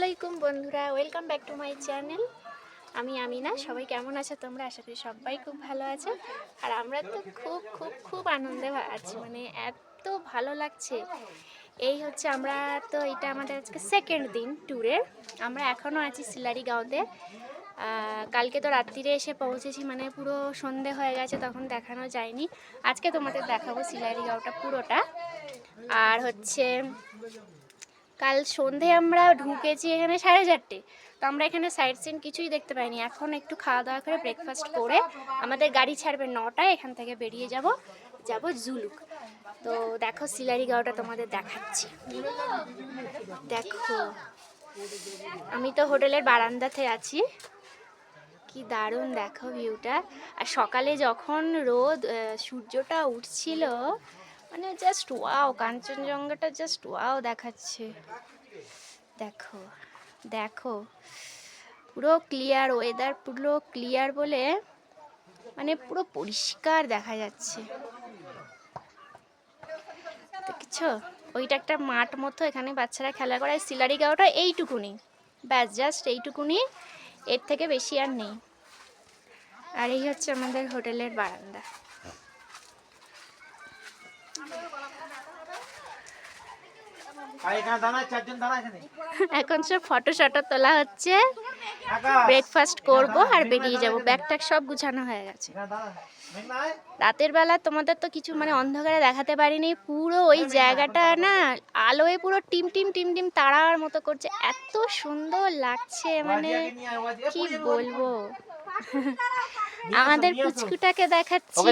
আলাইকুম বন্ধুরা welcome back to my channel আমি আমিনা, সবাই কেমন আছো তোমরা? আশা করি সবাই খুব ভালো আছো। আর আমরা তো খুব খুব খুব আনন্দে আছি মানে এত ভালো লাগছে। এই হচ্ছে আমরা তো, এটা আমাদের আজকে সেকেন্ড দিন ট্যুরের আমরা এখনও আছি সিলারি গাঁওতে কালকে তো রাত্রিরে এসে পৌঁছেছি মানে পুরো সন্ধে হয়ে গেছে, তখন দেখানো যায়নি। আজকে তোমাদের দেখাবো সিলারি গাঁওটা পুরোটা। আর হচ্ছে কাল সন্ধে আমরা ঢুকেছি এখানে সাড়ে চারটে। তো আমরা এখানে সাইড সিন কিছুই দেখতে পাইনি। এখন একটু খাওয়া দাওয়া করে ব্রেকফাস্ট করে আমাদের গাড়ি ছাড়বে নটায়, এখান থেকে বেরিয়ে যাব যাব জুলুক তো দেখো, সিলারি গাঁওটা তোমাদের দেখাচ্ছি। দেখো, আমি তো হোটেলের বারান্দাতে আছি। কি দারুণ, দেখো ভিউটা আর সকালে যখন রোদ সূর্যটা উঠছিল মানে জাস্ট ওয়াও কাঞ্চনজঙ্ঘাটা জাস্ট ওয়াও দেখাচ্ছে। দেখো দেখো, পুরো ক্লিয়ার ওয়েদার পুরো ক্লিয়ার বলে মানে পুরো পরিষ্কার দেখা যাচ্ছে। দেখছ? ওইটা একটা মাঠ মতো, এখানে বাচ্চারা খেলা করে সিলারি গাওটা এইটুকুনি। ব্যাস জাস্ট এইটুকুনি। এর থেকে বেশি আর নেই। আর এই হচ্ছে আমাদের হোটেলের বারান্দা। এখানে সব ফটো শটো তোলা হচ্ছে। ব্রেকফাস্ট করব আর বেরিয়ে যাব। ব্যাগ ট্যাগ সব গুছানো হয়ে গেছে। রাতের বেলা তোমাদের তো কিছু মানে অন্ধকারে দেখাতে পারিনি। পুরো ওই জায়গাটা না আলোয় পুরো টিম টিম টিম টিম তারার মতো করছে। এত সুন্দর লাগছে মানে। কি বলব? আমাদের। পুচকুটাকে দেখাচ্ছি।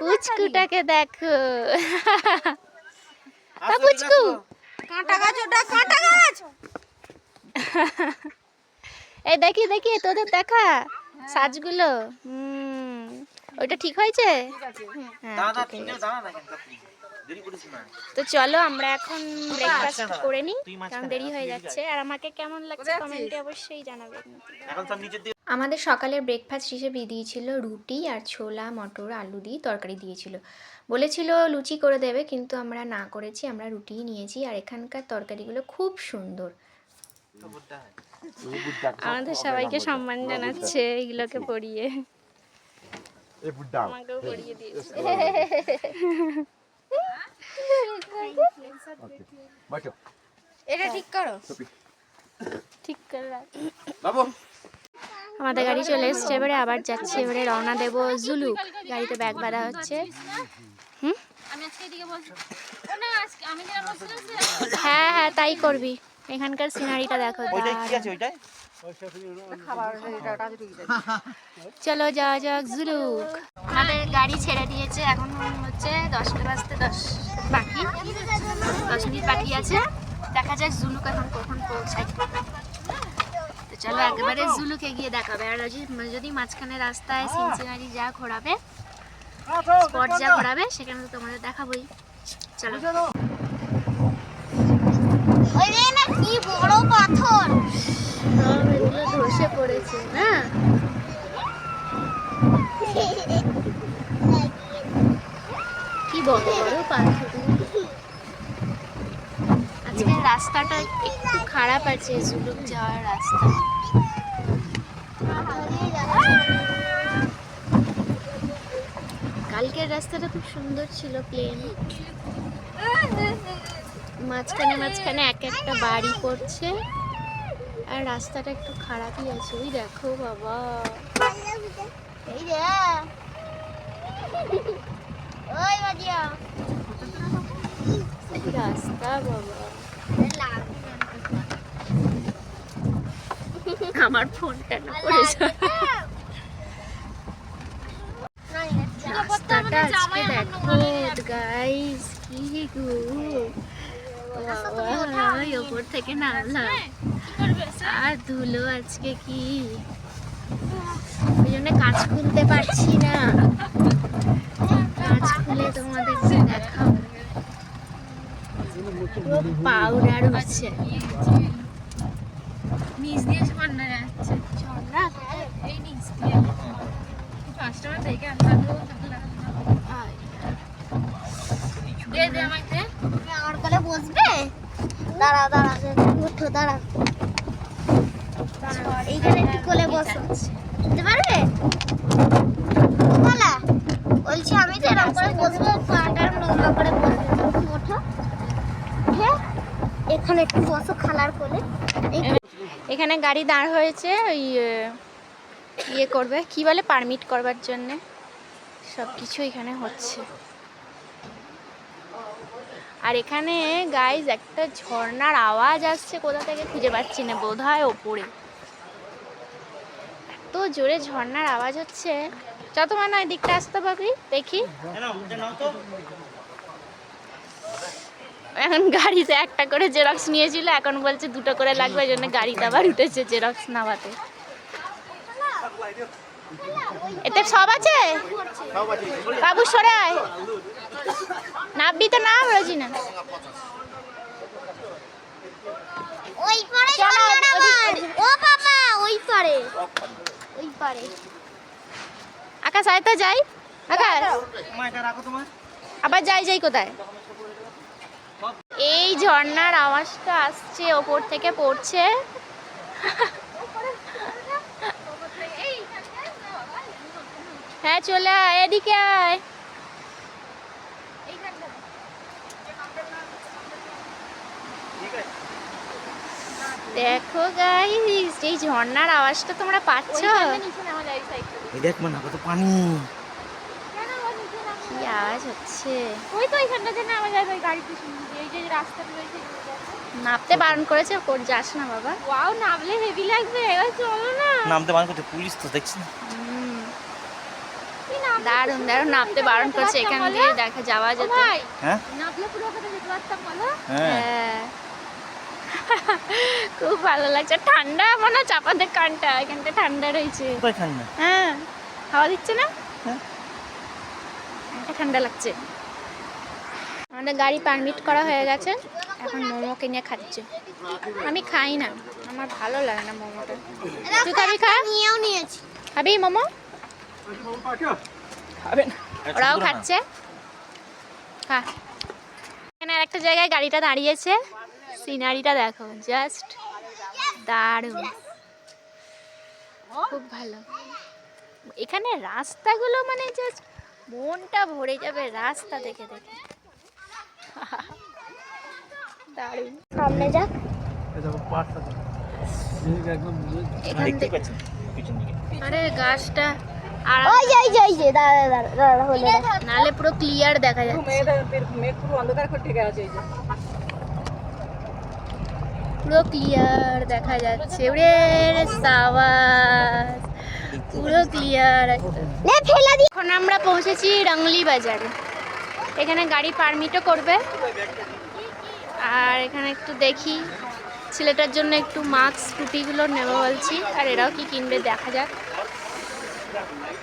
পুচকুটাকে দেখো। পুচকু। কাঁটা গাছ ওটা কাঁটা গাছ। এই দেখি দেখি তোদের দেখা? সাজগুলো। হুম। ওইটা ঠিক হয়েছে? হ্যাঁ তো চলো আমরা এখন ব্রেকফাস্ট করে নিই কারণ দেরি হয়ে যাচ্ছে। আর আমাকে কেমন লাগছে কমেন্টে অবশ্যই জানাবেন এখন সব নিচের দিকে আমাদের সকালের ব্রেকফাস্ট হিসেবে দিয়েছিল রুটি আর ছোলা মটর আলু দিয়ে তরকারি দিয়েছিল। বলেছিল লুচি করে দেবে কিন্তু আমরা না করেছি আমরা রুটি নিয়েছি আর এখানকার তরকারিগুলো খুব সুন্দর। আমাদের সবাইকে সম্মান জানাচ্ছে এইগুলোকে পড়িয়ে। আমাকেও পড়িয়ে দিয়েছে এটা ঠিক করো। ঠিক করে বাবু। আমাদের গাড়ি চলে এসছে এবারে আবার যাচ্ছে এবারে রওনা দেব জুলুক গাড়িতে ব্যাগ বাঁধা হচ্ছে। হুম? হ্যাঁ হ্যাঁ তাই করবি। এখানকার সিনারিটা দেখো। ওইটাই কি আছে ওইটাই? চলো যাওয়া যাক জুলুক। আমাদের গাড়ি ছেড়ে দিয়েছে এখন হচ্ছে দশটা বাজতে দশ বাকি। দশ মিনিট বাকি আছে। দেখা যাক জুলুক এখন কখন পৌঁছায়। তো চলো একেবারে জুলুকে গিয়ে দেখাবে। আর যদি মাঝখানে রাস্তায় সিনসিনারি যা ঘোরাবে স্পট যা ঘোরাবে সেখানে তো তোমাদের দেখাবোই। চলো। যে কি বড় পাথর। এগুলো ধসে পড়েছে না কি বড় বড় পাথর। আজকে রাস্তাটা একটু খারাপ আছে জুলুক যাওয়ার রাস্তা। কালকের রাস্তাটা খুব সুন্দর ছিল প্লেন মাঝখানে মাঝখানে এক একটা বাড়ি পড়ছে আর রাস্তাটা একটু খারাপই আছে। ওই দেখো বাবা। এই ওই রাস্তা বাবা। আমার ফোনটা না পড়ে যায়। রাস্তাটা আজকে দেখো গাইস কি গো। ওই ওপর থেকে নামলাম। আর ধুলো আজকে কি? ওই জন্য কাজ খুলতে পারছি না। কাজ খুলে তোমাদেরকে দেখাবো। পাউডার উঠছে নিচ দিয়ে ঝর্ণা যাচ্ছে। ঝর্ণা? এই নিচ দিয়ে। আমাকে দে আমার কোলে বসবে দাঁড়া দাঁড়া উঠো এইখানে একটু কোলে বসো। পারবে? বলা বলছি আমি এরকম করে বসবো উঠে এখানে একটু বসো খালার এখানে গাড়ি দাঁড় হয়েছে, ওই ইয়ে করবে, কি বলে, পারমিট করবার জন্যে। সব কিছু এখানে হচ্ছে। আর এখানে গাইজ একটা ঝর্ণার আওয়াজ আসছে কোথা থেকে খুঁজে পাচ্ছি না বোধ হয় ওপরে। এত জোরে ঝর্নার আওয়াজ হচ্ছে। যত মানে ওই দিকটা আসতে পারবি দেখি। এখন গাড়িতে একটা করে জেরক্স নিয়েছিল এখন বলছে দুটো করে লাগবে জন্য গাড়িতে আবার উঠেছে জেরক্স নামাতে। এতে সব আছে। বাবু সরে আয়। তো না বলেছি না। ওই পারে ও বাবা ওই পারে। ওই পারে। আকাশ আয় তো যাই। আকাশ। মা রাখো তোমার আবার যাই যাই কোথায়? এই ঝর্ণার আওয়াজটা আসছে ওপর থেকে পড়ছে। হ্যাঁ চলে আয় এদিকে আয়। দেখো গাইস এই ঝর্ণার আওয়াজটা তোমরা পাচ্ছ? এই দেখ মা কত পানি। কি আওয়াজ হচ্ছে? ওই তো এইখানটাতে নামা যায় ওই গাড়িতে শুনছি। এই যে রাস্তাটা রয়েছে নামতে বারণ করেছে ওপর যাস না বাবা। ওয়াও নামলে হেভি লাগবে। এবার চলো না। নামতে মান করতে পুলিশ তো দেখছি না। হুম। দারুণ দারুণ নামতে বারণ করছে এখান দিয়ে দেখা যাওয়া যেত। হ্যাঁ? নামলে পুরো ওখানে যেতে পারতাম বলো? হ্যাঁ। হ্যাঁ। খুব ভালো লাগছে। ঠান্ডা মনে হয় চাপাতে কানটা এখানটা ঠান্ডা রয়েছে। ঠান্ডা? হ্যাঁ হাওয়া দিচ্ছে না? হ্যাঁ। ঠান্ডা লাগছে। আমাদের গাড়ি পারমিট করা হয়ে গেছে। এখন মোমো কিনে খাচ্ছে। আমি খাই না। আমার ভালো লাগে না মোমোটা। তুই খাবি খা। নিয়েও নিয়েছি। খাবি মোমো? খাবে না। ওরাও খাচ্ছে। খা। এখানে আর একটা জায়গায় গাড়িটা দাঁড়িয়েছে। সিনারিটা দেখো জাস্ট দারুণ। খুব ভালো। এখানে রাস্তাগুলো মানে জাস্ট মনটা ভরে যাবে রাস্তা দেখে দেখে। দারুণ। সামনে যাক। দিকে। আরে গাছটা আর ওই যে ওই যে ওই যে দাঁড়া দাঁড়া দাঁড়া হলে দাঁড়া। নালে পুরো ক্লিয়ার দেখা যাচ্ছে। ওরে সাবাস পুরো ক্লিয়ার এখন আমরা পৌঁছেছি রংলি বাজারে। এখানে গাড়ি পারমিটও করবে। আর এখানে একটু দেখি। ছেলেটার জন্য একটু মাস্ক টুটিগুলো নেব বলছি। আর এরাও কি কিনবে দেখা যাক।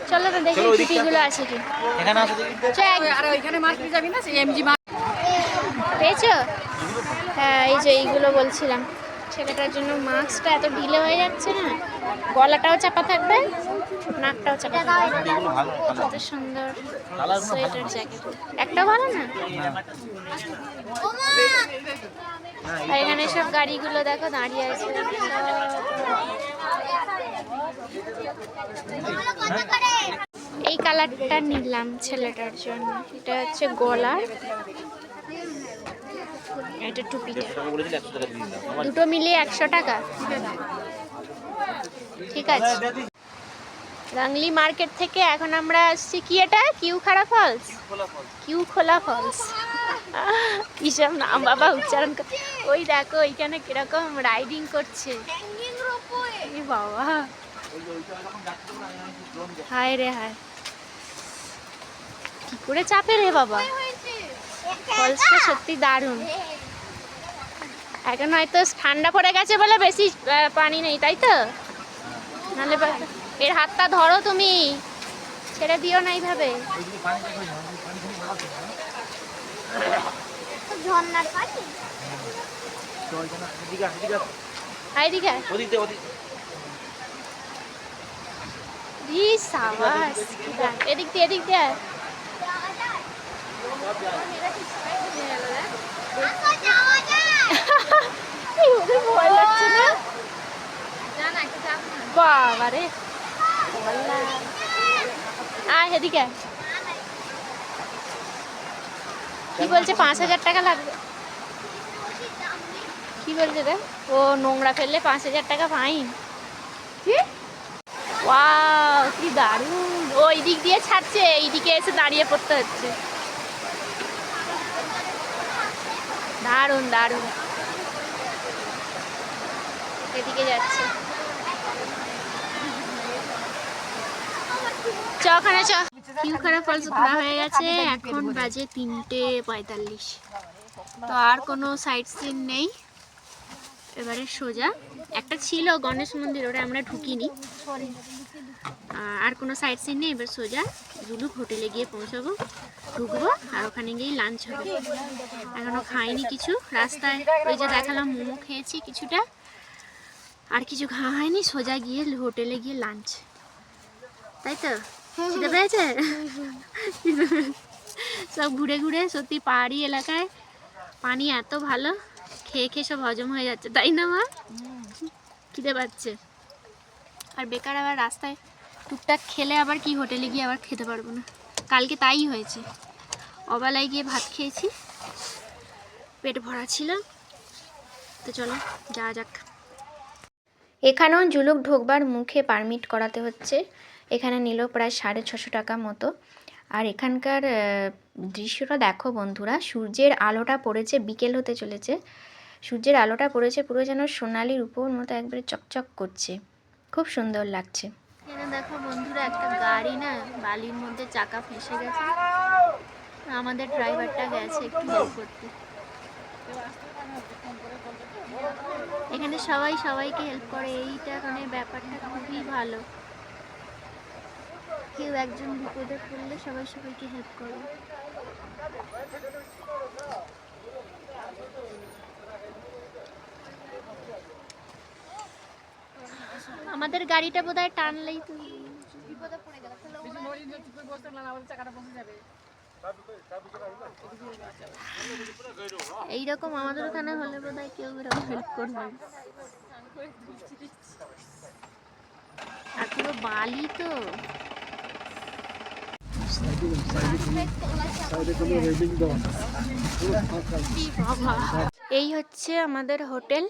চলো না দেখি টুটিগুলো আছে কি। পেয়েছ? হ্যাঁ এই যে এইগুলো বলছিলাম। ছেলেটার জন্য মাস্কটা এত ঢিলে হয়ে যাচ্ছে না, গলাটাও চাপা থাকবে, নাকটাও চাপা থাকবে। কত সুন্দর সোয়েটার জ্যাকেট। একটা ভালো না? আর এখানে সব গাড়িগুলো দেখো, দাঁড়িয়ে আছে। এই কালারটা নিলাম ছেলেটার জন্য। এটা হচ্ছে গলা এটা টুপিটা দুটো মিলিয়ে একশো টাকা। ঠিক আছে। রাংলি মার্কেট থেকে এখন আমরা আসছি কি এটা? কিউ খাড়া ফলস? কিউ খোলা ফলস। কিসব নাম বাবা উচ্চারণ কর ওই দেখো ওইখানে কীরকম রাইডিং করছে। বাবা। হায় রে হায়। কি করে চাপে রে বাবা? ফলসটা সত্যি দারুণ। এখন হয়তো ঠান্ডা পড়ে গেছে বলে বেশি পানি নেই তাই তো? নাহলে এর হাতটা ধরো তুমি। ছেড়ে দিও না এইভাবে। এদিকে দিয়ে। এদিক দিয়ে বাবা রে আয় এদিকে। কি বলছে? পাঁচ হাজার টাকা লাগবে। কি বলছে রে? ও নোংরা ফেললে পাঁচ হাজার টাকা ফাইন ওয়াও কি দারুণ। ওই দিক দিয়ে ছাড়ছে এই দিকে এসে দাঁড়িয়ে পড়তে হচ্ছে। দারুণ দারুণ। এদিকে যাচ্ছে। চ, ওখানে ফলস হয়ে গেছে, এখন বাজে তিনটে পঁয়তাল্লিশ। তো আর কোনো সাইট সিন নেই। এবারে সোজা। একটা ছিল গণেশ মন্দির, ওটা আমরা ঢুকিনি। আর কোনো সাইট সিন নেই, এবার সোজা জুলুক হোটেলে গিয়ে পৌঁছাবো। ঢুকবো আর ওখানে গিয়ে লাঞ্চ হবে। এখনও খাইনি কিছু। রাস্তায় ওই যে দেখালাম মোমো খেয়েছি কিছুটা। আর কিছু খাওয়া হয়নি, সোজা গিয়ে হোটেলে গিয়ে লাঞ্চ তাই তো? খিদে পেয়েছে? সব ঘুরে ঘুরে সত্যি পাহাড়ি এলাকায় পানি এত ভালো, খেয়ে খেয়ে সব হজম হয়ে যাচ্ছে। তাই না, মা? খিদে পাচ্ছে। আর বেকার আবার রাস্তায় টুকটাক খেলে আবার কি, হোটেলে গিয়ে আবার খেতে পারব না। কালকে তাই হয়েছে। অবেলায় গিয়ে ভাত খেয়েছি। পেট ভরা ছিল। তো চলো, যাওয়া যাক। এখানেও জুলুক ঢোকবার মুখে পারমিট করাতে হচ্ছে। এখানে নিল প্রায় সাড়ে ছশো টাকা মতো। আর এখানকার দৃশ্যটা দেখো বন্ধুরা, সূর্যের আলোটা পড়েছে, বিকেল হতে চলেছে। সূর্যের আলোটা পড়েছে, পুরো যেন সোনালির উপর মতো একবারে চকচক করছে। খুব সুন্দর লাগছে। এখানে দেখো বন্ধুরা, একটা গাড়ি না বালির মধ্যে চাকা ফেসে গেছে। আমাদের ড্রাইভারটা গেছে একটু হেল্প করতে। এখানে সবাই সবাইকে হেল্প করে এইটা মানে ব্যাপারটা খুবই ভালো। কেউ একজন বিপদে পড়লে সবাই সবাইকে হেল্প করে। আমাদের গাড়িটা বোধহয় টানলেই তো এইরকম আমাদের ওখানে হলে বোধহয় কেউ এরকম হেল্প করবে। আর পুরো বালি তো। এই হচ্ছে আমাদের হোটেল।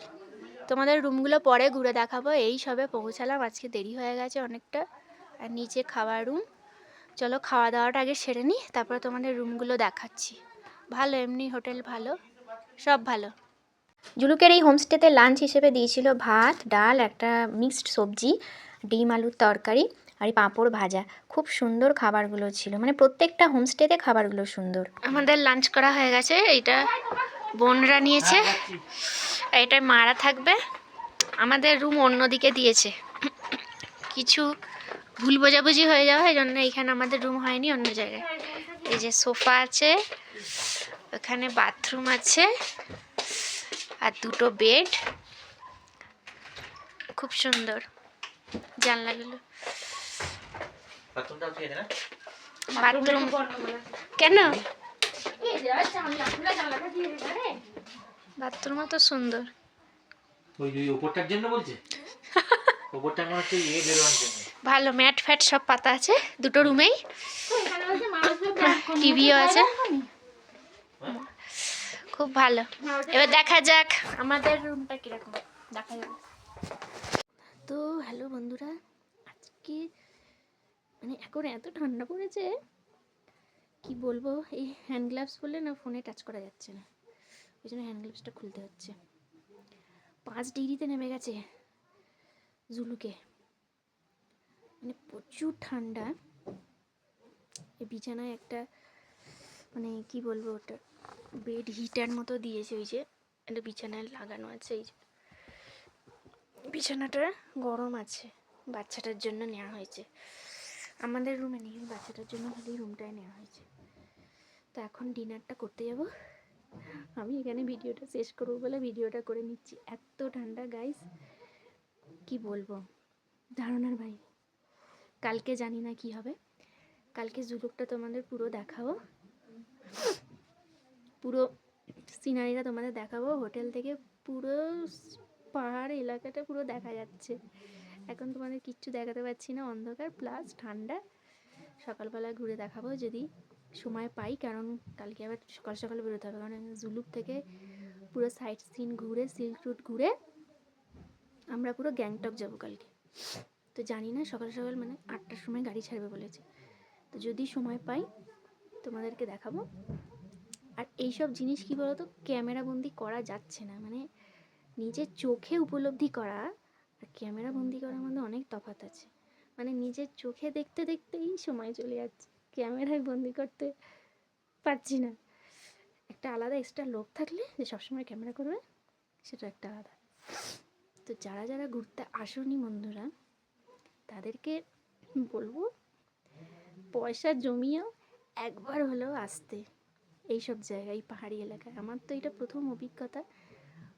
তোমাদের রুমগুলো পরে ঘুরে দেখাবো। এই সবে পৌঁছালাম, আজকে দেরি হয়ে গেছে অনেকটা। আর নিচে খাওয়ার রুম চলো খাওয়া দাওয়াটা আগে সেরে নিই, তারপরে তোমাদের রুমগুলো দেখাচ্ছি। ভালো, এমনি হোটেল ভালো, সব ভালো। জুলুকের এই হোমস্টেতে লাঞ্চ হিসেবে দিয়েছিল ভাত, ডাল, একটা মিক্সড সবজি, ডিম, আলুর তরকারি আর পাঁপড় ভাজা। খুব সুন্দর খাবারগুলো ছিল মানে প্রত্যেকটা হোমস্টেতে খাবারগুলো সুন্দর। আমাদের লাঞ্চ করা হয়ে গেছে, এইটা বোনরা নিয়েছে এটা মারা থাকবে। আমাদের রুম অন্যদিকে দিয়েছে। কিছু ভুল বোঝাবুঝি হয়ে যাওয়া এই জন্য এখানে আমাদের রুম হয়নি অন্য জায়গায়। এই যে সোফা আছে ওখানে বাথরুম আছে আর দুটো বেড খুব সুন্দর। জানলাগুলো বাথরুম কেন? বাথরুমও তো সুন্দর। ওই উপরটার জন্য বলছে? উপরটা মনে হচ্ছে ইয়ে জন্য। ভালো, ম্যাট ফ্যাট সব পাতা আছে। দুটো রুমেই। টিভিও আছে। খুব ভালো। এবার দেখা যাক আমাদের রুমটা কীরকম। দেখা যাক। তো হ্যালো বন্ধুরা, আজকে মানে এখন এত ঠান্ডা পড়েছে, কি বলব? এই হ্যান্ড গ্লাভস বললে না ফোনে টাচ করা যাচ্ছে না। ওই জন্য হ্যান্ড গ্লাভসটা খুলতে হচ্ছে। পাঁচ ডিগ্রিতে নেমে গেছে। জুলুকে। মানে প্রচুর ঠান্ডা। বিছানায় একটা মানে কি বলব ওটা বেড হিটার মতো দিয়েছে ওই যে, একটা বিছানায় লাগানো আছে এই যে। বিছানাটা গরম আছে, বাচ্চাটার জন্য নেওয়া হয়েছে। আমাদের রুমে নেই, বাচ্চাটার জন্য খালি রুমটায় নেওয়া হয়েছে। তো এখন ডিনারটা করতে যাব। আমি এখানে ভিডিওটা শেষ করব বলে ভিডিওটা করে নিচ্ছি। এত ঠান্ডা গাইস কি বলব? ধারণার বাইরে। কালকে জানি না কি হবে। কালকে জুলুকটা তোমাদের পুরো দেখাবো। পুরো সিনারিটা তোমাদের দেখাবো। হোটেল থেকে পুরো পাহাড় এলাকাটা পুরো দেখা যাচ্ছে। এখন তোমাদের কিচ্ছু দেখাতে পারছি না। অন্ধকার প্লাস ঠান্ডা। সকালবেলা ঘুরে দেখাবো যদি সময় পাই, কারণ কালকে আবার সকাল সকাল বেরোতে হবে। কারণ জুলুক থেকে পুরো সাইট সিন ঘুরে সিল্ক রুট ঘুরে আমরা পুরো গ্যাংটক যাব কালকে। তো জানি না, সকাল সকাল মানে আটটার সময় গাড়ি ছাড়বে বলেছে। তো যদি সময় পাই, তোমাদেরকে দেখাবো। আর এইসব জিনিস কী বলতো, ক্যামেরা বন্দি করা যাচ্ছে না। মানে নিজের চোখে উপলব্ধি করা আর ক্যামেরা বন্দি করার মধ্যে অনেক তফাৎ আছে। মানে নিজের চোখে দেখতে দেখতেই সময় চলে যাচ্ছে। ক্যামেরায় বন্দি করতে পারছি না। একটা আলাদা এক্সট্রা লোক থাকলে যে সবসময় ক্যামেরা করবে, সেটা একটা আলাদা। তো যারা যারা ঘুরতে আসনি বন্ধুরা, তাদেরকে বলব পয়সা জমিয়েও একবার হলেও আসতে এইসব জায়গায় পাহাড়ি এলাকায়। আমার তো এটা প্রথম অভিজ্ঞতা।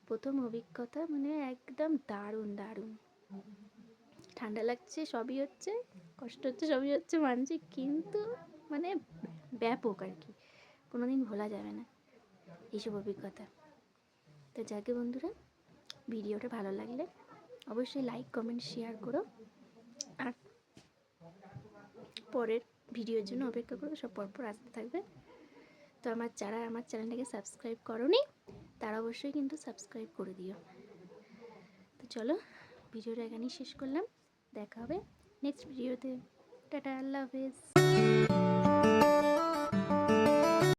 প্রথম অভিজ্ঞতা মানে একদম দারুণ দারুণ। ঠান্ডা লাগছে, সবই হচ্ছে, কষ্ট হচ্ছে, সবই হচ্ছে, মানছি, কিন্তু মানে ব্যাপক আর কি। কোনো দিন ভোলা যাবে না এইসব অভিজ্ঞতা। তো যাকে বন্ধুরা ভিডিওটা ভালো লাগলে অবশ্যই লাইক, কমেন্ট, শেয়ার করো। আর পরের ভিডিওর জন্য অপেক্ষা করো, সব পরপর আসতে থাকবে। তো আমার যারা আমার চ্যানেলটাকে সাবস্ক্রাইব করনি, তারা অবশ্যই কিন্তু সাবস্ক্রাইব করে দিও। তো চলো, ভিডিওটা এখানেই শেষ করলাম। দেখা হবে নেক্সট ভিডিওতে। টাটা, আল্লাহ হাফেজ।